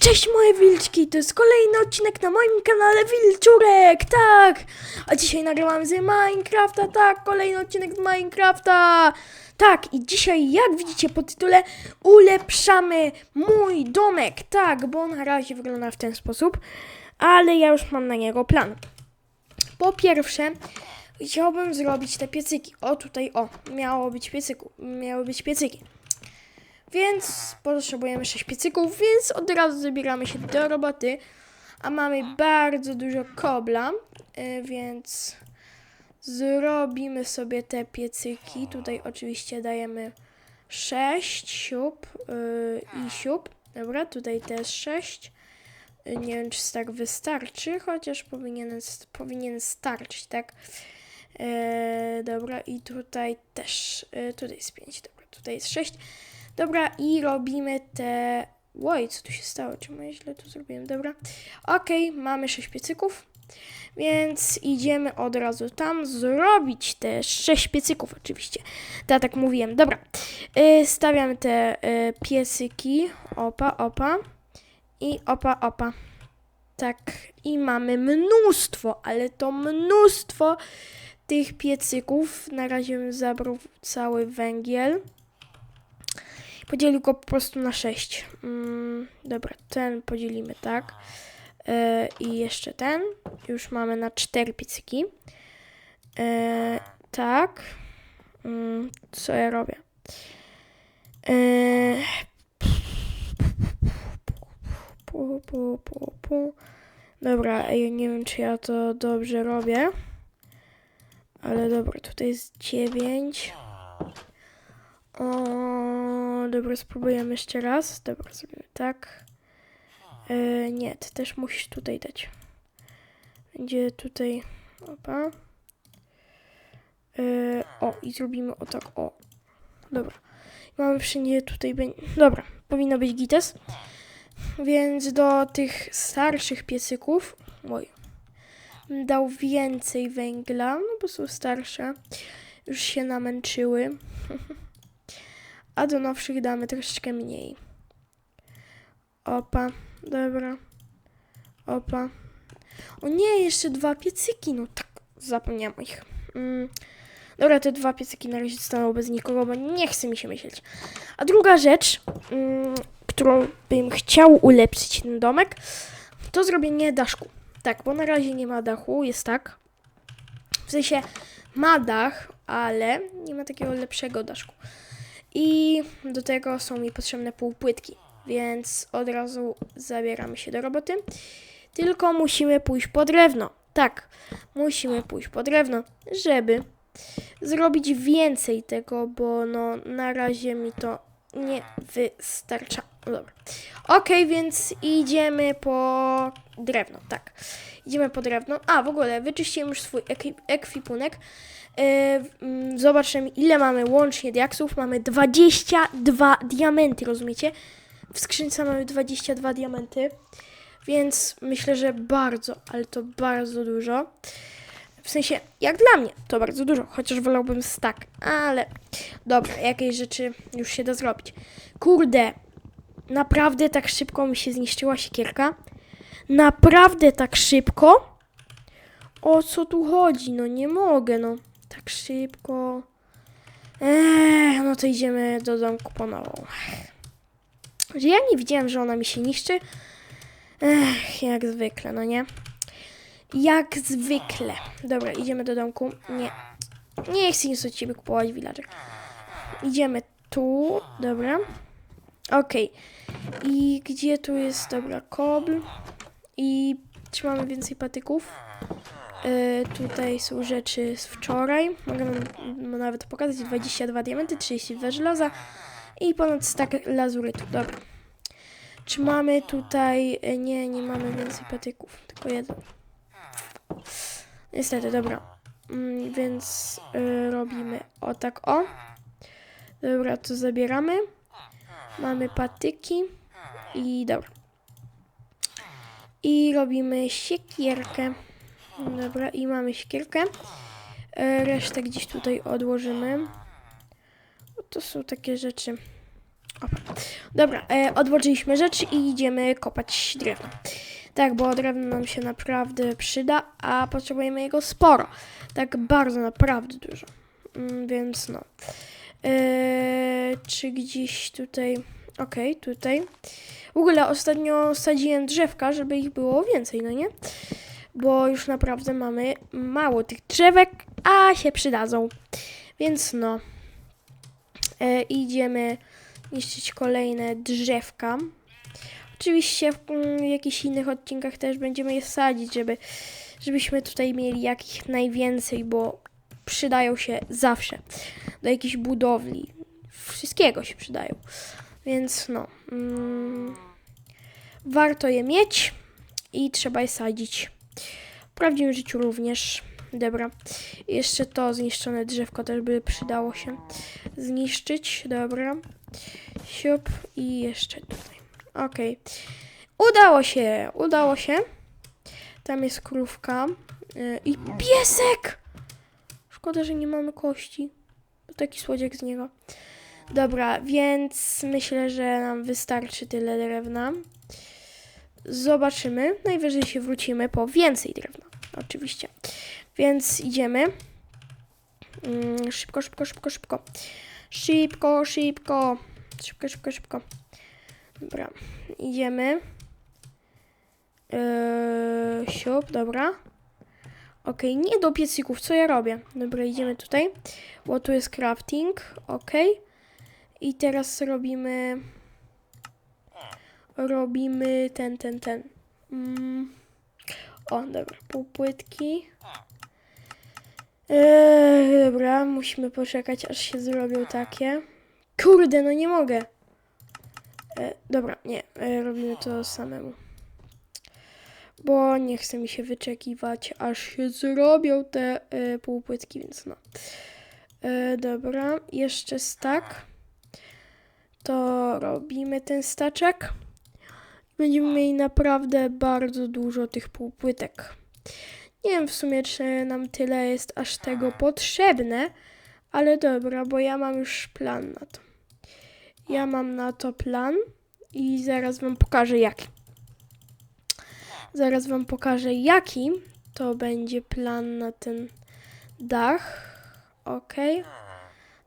Cześć moje wilczki, to jest kolejny odcinek na moim kanale Wilczurek, tak! A dzisiaj nagrywam z Minecrafta, tak, kolejny odcinek z Minecrafta! Tak, i dzisiaj, jak widzicie po tytule, ulepszamy mój domek, tak, bo na razie wygląda w ten sposób, ale ja już mam na niego plan. Po pierwsze, chciałbym zrobić te piecyki, o tutaj, o, miało być piecyku, miały być piecyki. Więc potrzebujemy 6 piecyków, więc od razu zabieramy się do roboty. A mamy bardzo dużo kobla, y, więc zrobimy sobie te piecyki. Tutaj oczywiście dajemy 6 siup y, i siup. Dobra, tutaj też 6. Y, Nie wiem, czy tak wystarczy, chociaż powinien, powinien starczyć, tak? E, dobra, i tutaj też. E, tutaj jest 5, dobra, tutaj jest 6. Dobra, i robimy te. Oj, co tu się stało? Czemu ja źle to zrobiłem? Dobra. Okej, mamy 6 piecyków. Więc idziemy od razu tam zrobić te 6 piecyków, oczywiście. To ja tak mówiłem. Dobra. Y, stawiamy te y, piecyki. Opa, opa. I opa, opa. Tak. I mamy mnóstwo, ale to mnóstwo tych piecyków. Na razie bym zabrał cały węgiel. Podzielił go po prostu na 6. Mm, dobra, ten podzielimy tak. E, I jeszcze ten. Już mamy na 4 piecyki. E, tak. Mm, co ja robię? Pu, pu, pu, pu. Dobra, ja nie wiem, czy ja to dobrze robię. Ale dobra, tutaj jest 9. O, dobra, spróbujemy jeszcze raz. Dobra, zrobimy tak. E, nie, ty też musisz tutaj dać. Będzie tutaj. Opa. E, o, i zrobimy o tak, o. Dobra. Mamy wszędzie tutaj. Dobra, powinno być gites. Więc do tych starszych piecyków. Oj. Dał więcej węgla, no bo są starsze. Już się namęczyły. A do nowszych damy troszeczkę mniej. Opa, dobra. Opa. O nie, jeszcze dwa piecyki. No tak, zapomniałam ich. Mm. Dobra, te dwa piecyki na razie zostaną bez nikogo, bo nie chce mi się myśleć. A druga rzecz, mm, którą bym chciał ulepszyć ten domek, to zrobienie daszku. Tak, bo na razie nie ma dachu, jest tak. W sensie ma dach, ale nie ma takiego lepszego daszku. I do tego są mi potrzebne półpłytki, więc od razu zabieramy się do roboty. Tylko musimy pójść po drewno. Tak, musimy pójść po drewno, żeby zrobić więcej tego, bo no na razie mi to nie wystarcza. No Dobra. Okej, więc idziemy po drewno, tak. Idziemy po drewno. A, w ogóle wyczyściłem już swój ekwi- ekwipunek. Yy, mm, zobaczymy, ile mamy łącznie diaksów. Mamy 22 diamenty, rozumiecie? W skrzynce mamy 22 diamenty, więc myślę, że bardzo, ale to bardzo dużo. W sensie, jak dla mnie, to bardzo dużo, chociaż wolałbym stack, ale dobra, jakieś rzeczy już się da zrobić. Kurde, naprawdę tak szybko mi się zniszczyła siekierka? Naprawdę tak szybko? O co tu chodzi? No nie mogę, no. Tak szybko. Eee, no to idziemy do domku po nową. Ja nie widziałem, że ona mi się niszczy. Ech, jak zwykle, no nie? Jak zwykle. Dobra, idziemy do domku. Nie. Nie chcę nic od ciebie kupować, villager. Idziemy tu. Dobra. Okej. I gdzie tu jest, dobra, kobl. I czy mamy więcej patyków? E, tutaj są rzeczy z wczoraj. Mogę wam nawet pokazać 22 diamenty, 32 żelaza i ponad stak lazurytu. Dobra. Czy mamy tutaj... e, Nie, nie mamy więcej patyków, tylko jeden. Niestety, dobra. Mm, więc e, robimy o tak o. Dobra, to zabieramy. Mamy patyki i dobra. I robimy siekierkę. Dobra, i mamy siekierkę. E, Resztę gdzieś tutaj odłożymy. To są takie rzeczy. Dobra, e, odłożyliśmy rzeczy i idziemy kopać drewno. Tak, bo drewno nam się naprawdę przyda, a potrzebujemy jego sporo. Tak bardzo, naprawdę dużo. Mm, więc no. E, czy gdzieś tutaj... Okej, tutaj. W ogóle ostatnio sadziłem drzewka, żeby ich było więcej, no nie? Bo już naprawdę mamy mało tych drzewek, a się przydadzą. Więc no. E, idziemy niszczyć kolejne drzewka. Oczywiście w mm, jakichś innych odcinkach też będziemy je sadzić, żeby, żebyśmy tutaj mieli jak najwięcej, bo przydają się zawsze do jakiejś budowli. Wszystkiego się przydają. Więc no. Mm, warto je mieć i trzeba je sadzić. W prawdziwym życiu również. Dobra. Jeszcze to zniszczone drzewko też by przydało się zniszczyć. Dobra. Siup i jeszcze tutaj. Okej. Udało się, udało się. Tam jest krówka yy, i piesek! Szkoda, że nie mamy kości. To taki słodziak z niego. Dobra, więc myślę, że nam wystarczy tyle drewna. Zobaczymy. Najwyżej się wrócimy po więcej drewna. Oczywiście. Więc idziemy. Mm, szybko, szybko, szybko, szybko. Szybko, szybko. Szybko, szybko, szybko. Dobra, idziemy. Eee, siup, dobra. Okej, nie do piecyków, co ja robię? Dobra, idziemy tutaj. Bo tu jest crafting, okej. I teraz robimy... Robimy ten, ten, ten. Mm. O, dobra, półpłytki. Eee, dobra, musimy poczekać, aż się zrobią takie. Kurde, no nie mogę. E, dobra, nie, e, robimy to samemu. Bo nie chce mi się wyczekiwać, aż się zrobią te e, półpłytki, więc no. E, dobra, jeszcze stak. To robimy ten staczek. Będziemy mieli naprawdę bardzo dużo tych półpłytek. Nie wiem w sumie, czy nam tyle jest aż tego potrzebne, ale dobra, bo ja mam już plan na to. Ja mam na to plan i zaraz wam pokażę jaki. Zaraz wam pokażę jaki to będzie plan na ten dach. Ok.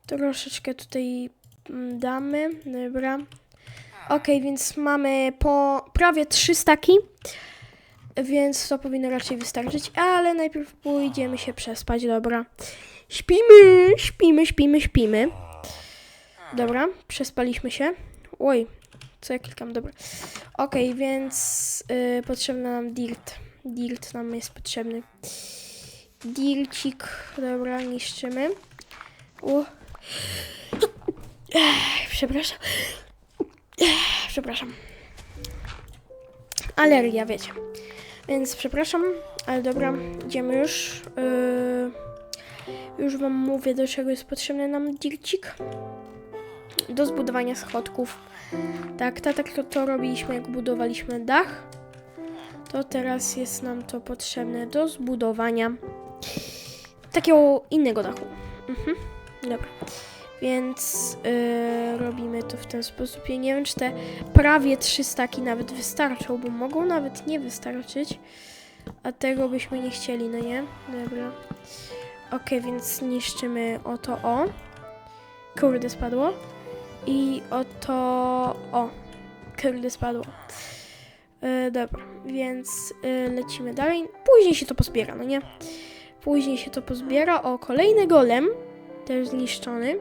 Troszeczkę tutaj mm, damy. Dobra. Ok, więc mamy po prawie 3 staki. Więc to powinno raczej wystarczyć, ale najpierw pójdziemy się przespać, dobra. Śpimy, śpimy, śpimy, śpimy. Dobra, przespaliśmy się. Oj, co ja klikam, dobra. Okej, więc y, potrzebny nam dirt. Dirt nam jest potrzebny. Dircik, dobra, niszczymy. O. Ech, przepraszam. Ech, przepraszam. Alergia, wiecie. Więc przepraszam, ale dobra, idziemy już. Yy, już wam mówię, do czego jest potrzebny nam dircik. Do zbudowania schodków. Tak, tak, tak to, to robiliśmy, jak budowaliśmy dach. To teraz jest nam to potrzebne do zbudowania takiego innego dachu. Mhm. Dobra. Więc yy, robimy to w ten sposób. Ja nie wiem, czy te prawie trzy staki nawet wystarczą, bo mogą nawet nie wystarczyć. A tego byśmy nie chcieli, no nie? Dobra. Ok, więc niszczymy oto o. Kurde spadło. I oto o. Kurde spadło. Yy, dobra, więc yy, lecimy dalej. Później się to pozbiera, no nie? Później się to pozbiera. O, kolejny golem. Też zniszczony.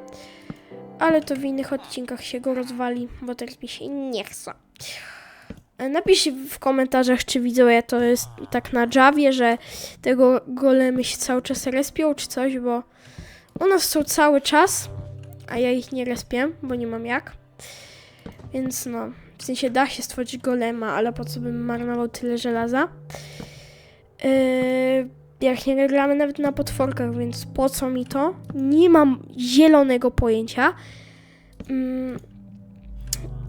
Ale to w innych odcinkach się go rozwali, bo teraz mi się nie chce. E, Napiszcie w komentarzach, czy widzowie to jest tak na Javie, że tego golemy się cały czas respią, czy coś, bo u nas są cały czas, a ja ich nie respię, bo nie mam jak. Więc no, w sensie da się stworzyć golema, ale po co bym marnował tyle żelaza? Yy, jak nie gramy nawet na potworkach, więc po co mi to? Nie mam zielonego pojęcia. Mm,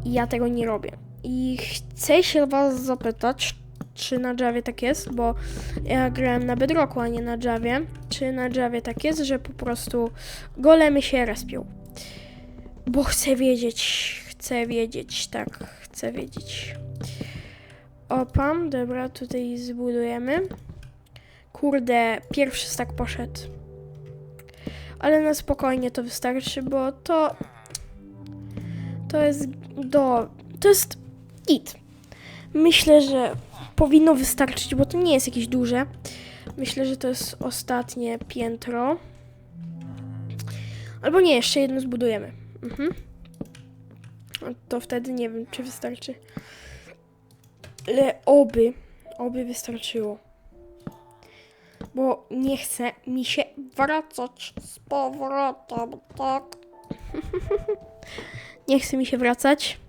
ja tego nie robię. I chcę się was zapytać, czy na Javie tak jest, bo ja grałem na Bedrocku, a nie na Javie. Czy na Javie tak jest, że po prostu golemy się respią? Bo chcę wiedzieć, chcę wiedzieć, tak, chcę wiedzieć. Opa, dobra, tutaj zbudujemy. Kurde, pierwszy stak poszedł. Ale na spokojnie to wystarczy, bo to... To jest do... To jest it. Myślę, że powinno wystarczyć, bo to nie jest jakieś duże. Myślę, że to jest ostatnie piętro. Albo nie, jeszcze jedno zbudujemy. Mhm. To wtedy nie wiem, czy wystarczy. Ale oby, oby wystarczyło. Bo nie chce mi się wracać z powrotem, tak? nie chce mi się wracać.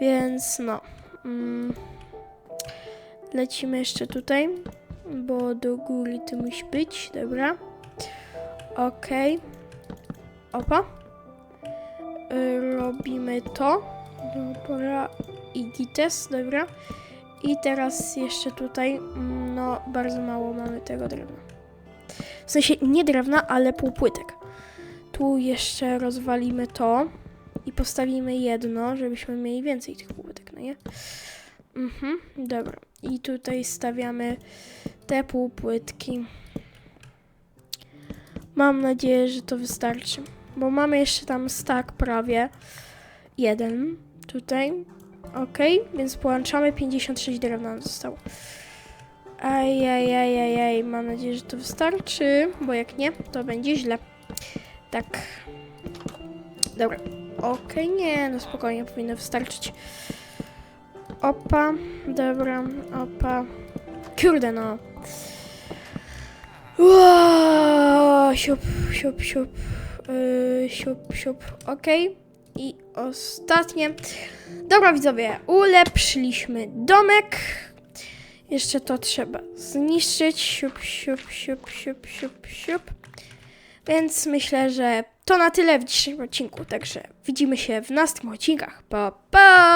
Więc no. Mm, lecimy jeszcze tutaj, bo do góry to musi być, dobra. Okej. Opa. Y, Robimy to. Dobra. I gites, dobra. I teraz jeszcze tutaj, mm, no bardzo mało mamy tego drewna. W sensie nie drewna, ale półpłytek. Tu jeszcze rozwalimy to i postawimy jedno, żebyśmy mieli więcej tych półpłytek, no nie? Mhm, dobra. I tutaj stawiamy te półpłytki. Mam nadzieję, że to wystarczy. Bo mamy jeszcze tam stak prawie. Jeden tutaj. Ok, więc połączamy 56 drewna zostało. Ajajajajaj, mam nadzieję, że to wystarczy, bo jak nie, to będzie źle. Tak. Dobra. Okej, nie, no spokojnie, powinno wystarczyć. Opa, dobra, opa. Kurde, no. Wow, siup, siup, siup, yy, siup, siup, okej. I ostatnie. Dobra, widzowie, ulepszyliśmy domek. Jeszcze to trzeba zniszczyć. Siup, siup, siup, siup, siup, siup. Więc myślę, że to na tyle w dzisiejszym odcinku. Także widzimy się w następnych odcinkach. Pa, pa!